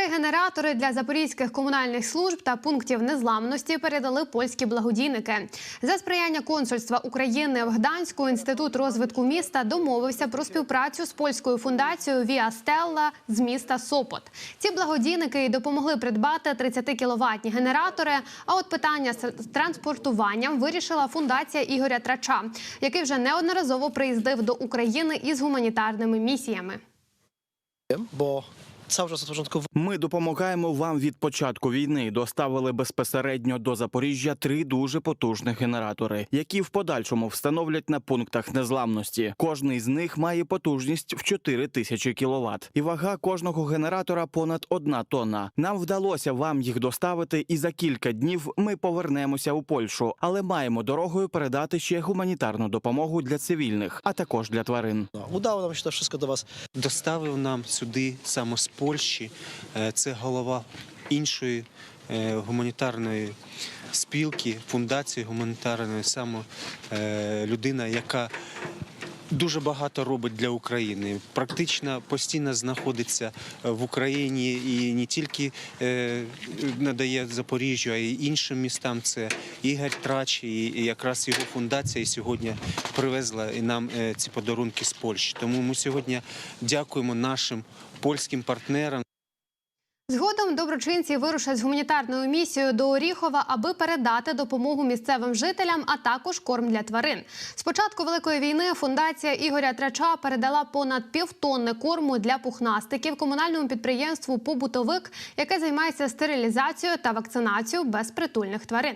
генератори для запорізьких комунальних служб та пунктів незламності передали польські благодійники. За сприяння консульства України в Гданську інститут розвитку міста домовився про співпрацю з польською фундацією Віа Стелла з міста Сопот. Ці благодійники й допомогли придбати 30 кіловатні генератори. А от питання з транспортуванням вирішила фундація Ігоря Трача, який вже неодноразово приїздив до України із гуманітарними місіями. bo cały czas od Ми допомагаємо вам від початку війни. Доставили безпосередньо до Запоріжжя три дуже потужних генератори, які в подальшому встановлять на пунктах незламності. Кожний з них має потужність в 4 тисячі кіловат. І вага кожного генератора понад одна тонна. Нам вдалося вам їх доставити, і за кілька днів ми повернемося у Польщу, але маємо дорогою передати ще гуманітарну допомогу для цивільних, а також для тварин. nam się to wszystko do Was доставив нам сюди з Польщі. Е, Це голова іншої е, гуманітарної спілки, фундації гуманітарної, саме е, людина, яка дуже багато робить для України. Практично постійно знаходиться е, в Україні і не тільки е, надає Запоріжжю, а й іншим містам. Це Ігор Трач, і якраз його фундація сьогодні привезла і нам е, ці подарунки з Польщі. Тому ми сьогодні дякуємо нашим польським партнерам. Згодом доброчинці вирушать з гуманітарною місією до Оріхова, аби передати допомогу місцевим жителям, а також корм для тварин. З початку великої війни фундація Ігоря Трача передала понад півтонни корму для пухнастиків комунальному підприємству Побутовик, яке займається стерилізацією та вакцинацією безпритульних тварин.